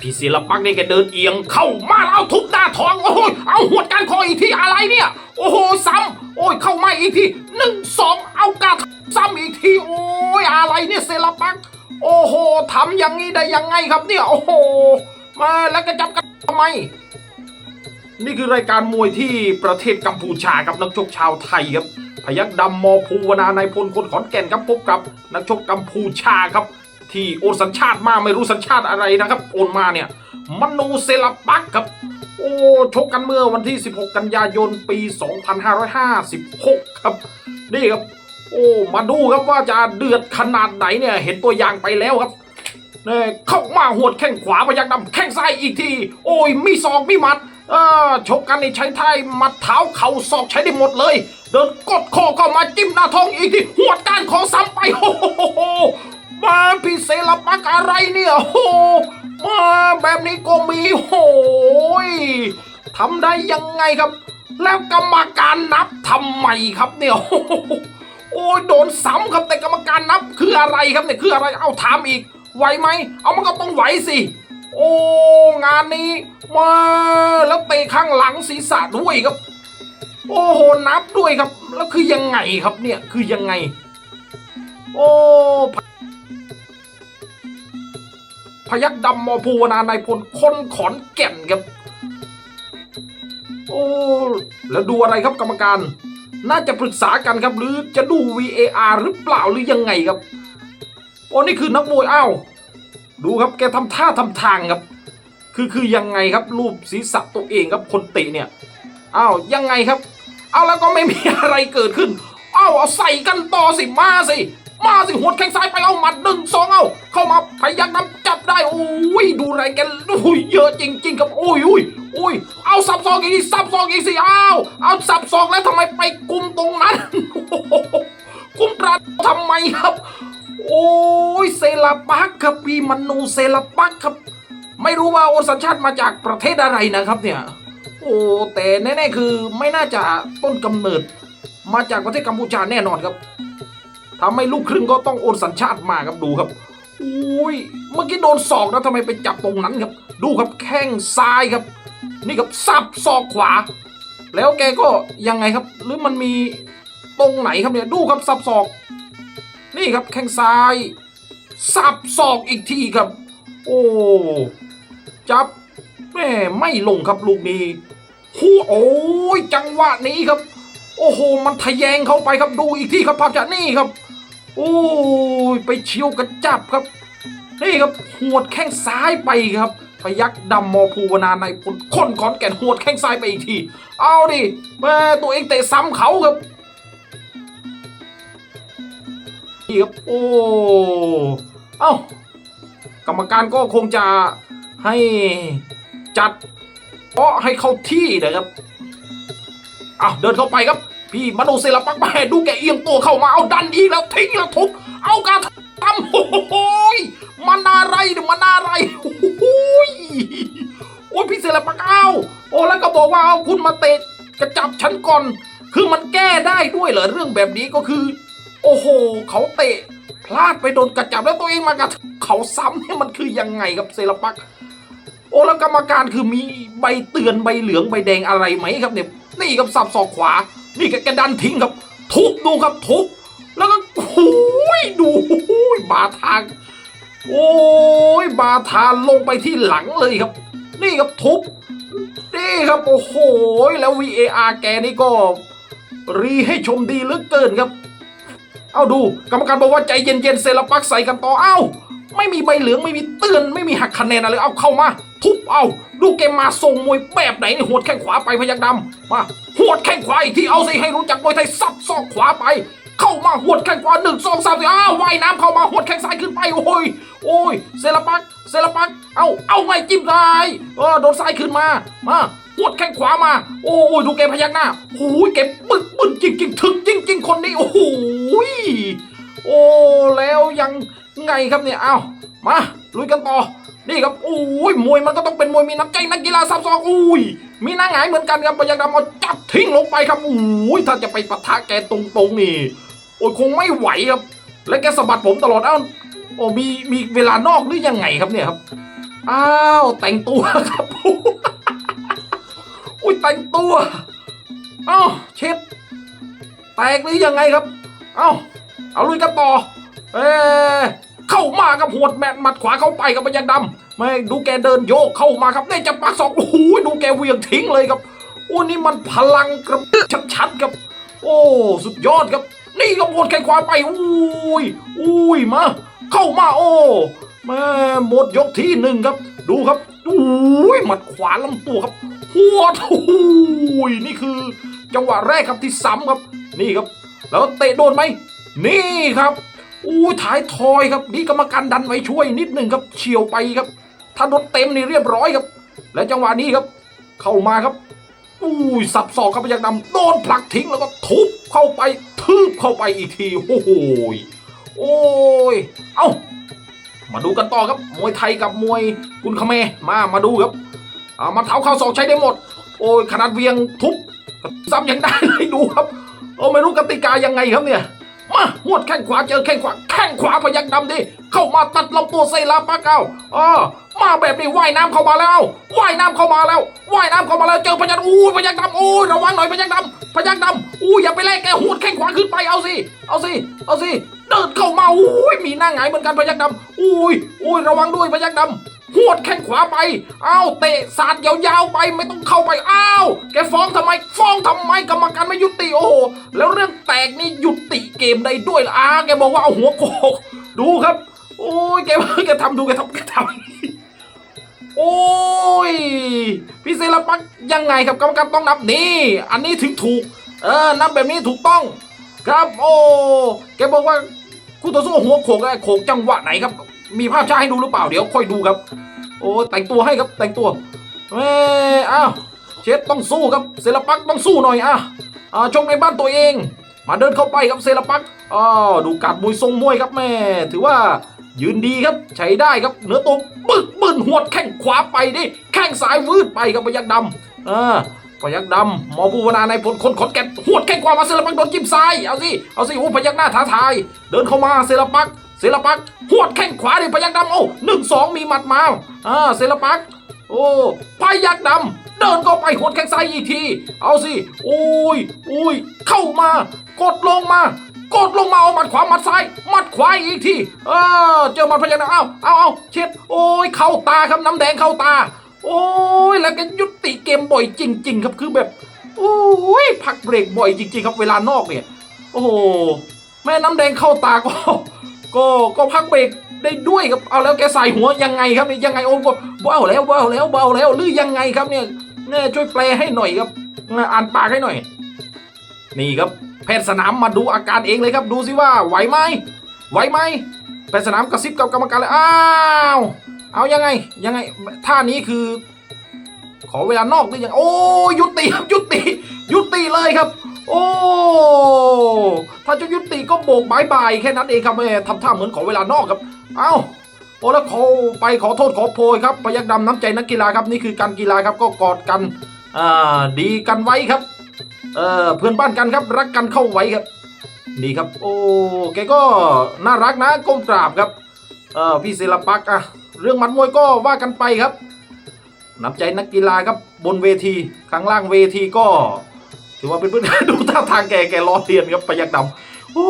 พี่ศิลปักษ์นี่แกเดินเอียงเข้ามาแล้วเอาทุบหน้าท้อง โอ้ยเอาหัวดการคออีกทีอะไรเนี่ย โอ้โหซ้ำโอ้ยเข้ามาอีกทีหนึ่งสองเอากาซ้ำอีกทีโอ้ยอะไรเนี่ยศิลปัก โอ้โหทำอย่างนี้ได้ยังไงครับเนี่ยโอ้โหมาแล้วก็จับกันทำไม นี่คือรายการมวยที่ประเทศกัมพูชาครับนักชกชาวไทยครับพยักดำมอภูวนาในพลคนขอนแก่นครับพบกับนักชกกัมพูชาครับ ที่โอนสัญชาติมาไม่รู้สัญชาติอะไรนะครับ โอนมาเนี่ยมนูเซลปักครับ โอ้ชกกันเมื่อวันที่ 16 กันยายนปี 2556 ครับ นี่ครับ โอ้มาดูครับว่าจะเดือดขนาดไหนเนี่ย เห็นตัวอย่างไปแล้วครับเนี่ยเข้ามาหวดแข้งขวาพยักดำแข้งซ้ายอีกที โอ้ยมีศอกมีหมัดเออชกกันในใช้ไทยมัดเท้าเข่าศอกใช้ได้หมดเลย เดินกดคอเข้ามาจิ้มหน้าท้องอีกทีหัวดการของซ้ำไปโอ้โห มาพี่เซลปักอะไรเนี่ยโอ้โหมาแบบนี้ก็มีโอ้ยทำได้ยังไงครับ แล้วกรรมการนับทำไมครับเนี่ยโอ้ยโดนซ้ำครับแต่กรรมการนับคืออะไรครับเนี่ยคืออะไรเอาถามอีกไหวไหม เอามันก็ต้องไหวสิ โอ้งานนี้มาแล้วเตะข้างหลังศีรษะด้วยครับ โอ้โหนับด้วยครับ แล้วคือยังไงครับเนี่ยคือยังไง โอ้ พยักดำมอภูวนานายพลคนขอนแก่นครับ โอ้ แล้วดูอะไรครับกรรมการ น่าจะปรึกษากันครับ หรือจะดู VAR หรือเปล่าหรือยังไงครับโอ้นี่คือนักมวยอ้าวดูครับแกทำท่าทำทางครับ คือคือยังไงครับรูปศีรษะตัวเองครับคนเตะเนี่ยอ้าวยังไงครับ เอาแล้วก็ไม่มีอะไรเกิดขึ้นอ้าวเอาใส่กันต่อสิมาสิมาสิหัวแข้งซ้ายไปเอาหมัดหนึ่งสองเอา เข้ามาพยักน้ำจับได้โอ้ยดูแรงแกโอ้ยเยอะจริง ๆ ครับโอ้ยอุ้ยอุ้ยเอาสับซอกอีกทีสับซอกอีกสิอ้าวเอาสับซอกแล้วทำไมไปกุมตรงนั้นกุมปราทำไมครับ โอ้ยเซลาปักครับพี่มนูเซลาปักครับ ไม่รู้ว่าโอสัญชาติมาจากประเทศอะไรนะครับเนี่ยโอ้แต่แน่ๆคือไม่น่าจะต้นกำเนิด มาจากประเทศกัมพูชาแน่นอนครับทำให้ลูกครึ่งก็ต้องโอนสัญชาติมาครับดูครับ อุ้ยเมื่อกี้โดนศอกนะทำไมไปจับตรงนั้นครับ ดูครับแข้งซ้ายครับ นี่ครับสับศอกขวา แล้วแกก็ยังไงครับ หรือมันมีตรงไหนครับเนี่ยดูครับสับศอก นี่ครับแข้งซ้าย สับศอกอีกทีครับ โอ้จับแม่ไม่ลงครับลูกนี้หูโอ้ยจังหวะนี้ครับ โอ้โห มันทะแยงเข้าไปครับดูอีกทีครับภาพจากนี่ครับ โอ้ยไปเฉียวกระจับครับ นี่ครับหวดแข้งซ้ายไปครับพยักดำมอภูวนาในพลคนขอนแก่นหวดแข้งซ้ายไปอีกที เอาดิแม่ตัวเองเตะซ้ำเขาครับนี่ครับโอ้เอ้ากรรมการก็คงจะให้จัดเพาะให้เข้าที่นะครับอ้าเดินเข้าไปครับ พี่มโนเซลปักมาดูแกเอียงตัวเข้ามาเอาดันอีกแล้วทิ้งแล้วทุบเอาการทำโอ้โหยมันอะไรมันอะไรโอ้โหยโอ้ยพี่เซลปักเอาโอ้แล้วก็บอกว่าเอาคุณมาเตะกระจับฉันก่อน คือมันแก้ได้ด้วยเหรอเรื่องแบบนี้ก็คือ โอ้โห เขาเตะ พลาดไปโดนกระจับแล้วตัวเองมากระเขาซ้ำเนี่ยมันคือยังไงครับเซลปักโอ้แล้วกรรมการคือมีใบเตือนใบเหลืองใบแดงอะไรไหมครับเนี่ยนี่ครับสับศอกขวา นี่แกแกดันทิ้งครับ ทุบดูครับทุบแล้วก็โอ้ยดูโอ้ยบาทางโอ้ยบาทานลงไปที่หลังเลยครับ นี่ครับทุบนี่ครับโอ้โหแล้ว VAR แกนี่ก็ รีให้ชมดีเหลือเกินครับ เอาดูกรรมการบอกว่าใจเย็นๆเซลปักใส่กันต่อเอ้า ไม่มีใบเหลืองไม่มีเตือนไม่มีหักคะแนนอะไรเอาเข้ามา ทุบเอาดูเกมมาส่งมวยแบบไหนนี่หัวดแข้งขวาไปพยักดำมาหัวดแข้งขวาอีกทีเอาสิให้รู้จักมวยไทยซับซอกขวาไป เข้ามาหัวดแข้งขวาหนึ่งสองสามสี่อ้าวว่ายน้ำเข้ามาหัวดแข้งซ้ายขึ้นไปโอ้ยโอ้ยเซลปักเซลปักเอาเอาไงจิ้มซ้ายเออโดนซ้ายขึ้นมามาหัวดแข้งขวามา โอ้ยดูเกมพยักหน้าโอ้ยเกมบึกบึนจริงๆถึงจริงๆคนนี้โอ้โหโอ้แล้วยัง ไงครับเนี่ยเอามาลุยกันต่อนี่ครับโอ้ยมวยมันก็ต้องเป็นมวยมีน้ำใจนักกีฬาซับซ้อนอุ้ยมีหน้าหงายเหมือนกันครับพยักดำเอาจับทิ้งลงไปครับโอ้ยถ้าจะไปปะทะแกตรงๆนี่โอ้ยคงไม่ไหวครับ และแกสะบัดผมตลอดเอ้าโอ้มีมีเวลานอกหรือยังไงครับเนี่ยครับอ้าวแต่งตัวครับอุ้ยแต่งตัวเอ้าเช็ดแตกหรือยังไงครับ เอ้าเอาลุยกันต่อเอ๊ะ เข้ามากับหัวดแมทหมัดขวาเข้าไปกับพยัญดำไม่ดูแกเดินโยกเข้ามาครับนี่จะปักศอกโอ้โหดูแกเวียงทิ้งเลยครับโอ้นี่มันพลังกระชัดๆครับ โอ้สุดยอดครับ นี่ก็หมดแข้งขวาไปอุ้ยอุ้ยมาเข้ามาโอ้แม่หมดยกที่หนึ่งครับ ดูครับอุ้ยหมัดขวาลำตัวครับหัวดอุ้ยนี่คือ จังหวะแรกครับที่ซ้ำครับ นี่ครับ แล้วเตะโดนไหมนี่ครับ อู้ท้ายทอยครับนี่กรรมการดันไว้ช่วยนิดหนึ่งครับเฉียวไปครับถ้าโดนเต็มนี่เรียบร้อยครับ และจังหวะนี้ครับ เข้ามาครับอู้สับศอกครับพยักดำโดนผลักทิ้งแล้วก็ทุบเข้าไปทืบเข้าไปอีกทีโอ้โหโอ้ยเอ้ามาดูกันต่อครับมวยไทยกับมวยกุนคเมมามาดูครับอามาเท้าเข้าศอกใช้ได้หมด โอ้ยขนาดเวียงทุบซ้ำยังได้เลยดูครับโอ้ไม่รู้กติกายังไงครับเนี่ย มาหวดแข้งขวาเจอแข้งขวาแข้งขวาพยักดำดิเข้ามาตัดลำตัวเซลาปาเกาอ๋อมาแบบนี้ว่ายน้ำเข้ามาแล้วว่ายน้ำเข้ามาแล้วว่ายน้ำเข้ามาแล้วเจอพยักอู้พยักดำอู้ยระวังหน่อยพยักดำพยักดำอู้อย่าไปไล่แกหวดแข้งขวาขึ้นไปเอาสิเอาสิเอาสิเดินเข้ามาอู้มีหน้าหงายเหมือนกันพยักดำอู้ยอู้ยระวังด้วยพยักดำ หวดแข้งขวาไป อ้าวเตะสาดยาวๆไปไม่ต้องเข้าไป อ้าว แกฟ้องทำไม ฟ้องทำไมกรรมการไม่ยุติ โอ้โห แล้วเรื่องแตกนี่ยุติเกมได้ด้วยหรออ้าแกบอกว่าเอาหัวโขกดูครับ โอ้ยแกแกทำดูแกทำแกทำโอ้ย พี่เซลปักยังไงครับกรรมการต้องนับนี่ อันนี้ถึงถูก เออ นับแบบนี้ถูกต้อง ครับ โอ้ แกบอกว่าคู่ต่อสู้หัวโขกได้โขกจังหวะไหนครับ มีภาพช้าให้ดูหรือเปล่าเดี๋ยวค่อยดูครับ โอ้แต่งตัวให้ครับแต่งตัวเอ้อ้าวเชฟต้องสู้ครับเซลปักต้องสู้หน่อยอะอ่าชงในบ้านตัวเอง มาเดินเข้าไปครับเซลปักอ๋อดูการมวยทรงมวยครับแม่ ถือว่ายืนดีครับใช้ได้ครับเนื้อตัวปึกบึนหวดแข้งขวาไปดิแข้งซ้ายวืดไปครับพยักดำอ่าพยักดำหมอบูวนาในผลคนขอนแก่นหวดแข้งขวามาเซลปักโดนจิ้มซ้ายเอาสิเอาสิโอ้พยักหน้าท้าทาย เดินเข้ามาเซลปัก เซลปักหวดแข้งขวาดิพยักดำโอ้หนึ่งสองมีหมัดมาอ่าเซลปักโอ้พยักดำเดินเข้าไปหดแข้งซ้ายอีกที เอาสิโอ้ยอุ้ยเข้ามากดลงมากดลงมาเอาหมัดขวาหมัดซ้ายหมัดขวาอีกทีเออเจอหมัดพยักดำเอาเอาเอาเช็ดโอ้ยเข้าตาครับน้ำแดงเข้าตา โอ้ยแล้วก็ยุติเกมบ่อยจริง ๆ ครับคือแบบโอ้ยพักเบรกบ่อยจริง ๆ ครับเวลานอกเนี่ย โอ้โหแม่น้ำแดงเข้าตาก็ ก็ก็พักเบรกได้ด้วยครับเอาแล้วแกใส่หัวยังไงครับเนี่ยยังไงโอ้ก็เบาแล้วเบาแล้วเบาแล้วหรือยังไงครับเนี่ยเนี่ยช่วยแปลให้หน่อยครับอ่านปากให้หน่อย นี่ครับแพทย์สนามมาดูอาการเองเลยครับ ดูสิว่าไหวไหมไหวไหมแพทย์สนามกระซิบกับกรรมการเลยอ้าวเอายังไงยังไงท่านี้คือ ขอเวลานอกหรือยังโอ้ยุติครับยุติ ยุติเลยครับ โอ้ถ้าจะยุติก็โบกบายบายแค่นั้นเองครับแม่ทำท่าเหมือนขอเวลานอกครับ เอ้าโอ้แล้วขอไปขอโทษขอโพยครับพยักดำน้ำใจนักกีฬาครับนี่คือการกีฬาครับก็กอดกันอ่าดีกันไว้ครับเออเพื่อนบ้านกันครับรักกันเข้าไว้ครับนี่ครับ โอ้แกก็น่ารักนะก้มกราบครับเออพี่ศิลปักอะเรื่องมัดมวยก็ว่ากันไปครับนับใจนักกีฬาครับบนเวทีข้างล่างเวทีก็ ถือว่าเป็นเพื่อนดูท่าทางแกแกล้อเลียนครับพยักดำโอ้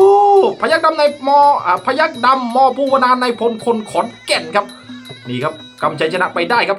พยักดำในมออ่าพยักดำมอภูวนานในพลคนขอนแก่นครับ นี่ครับกำชัยชนะไปได้ครับ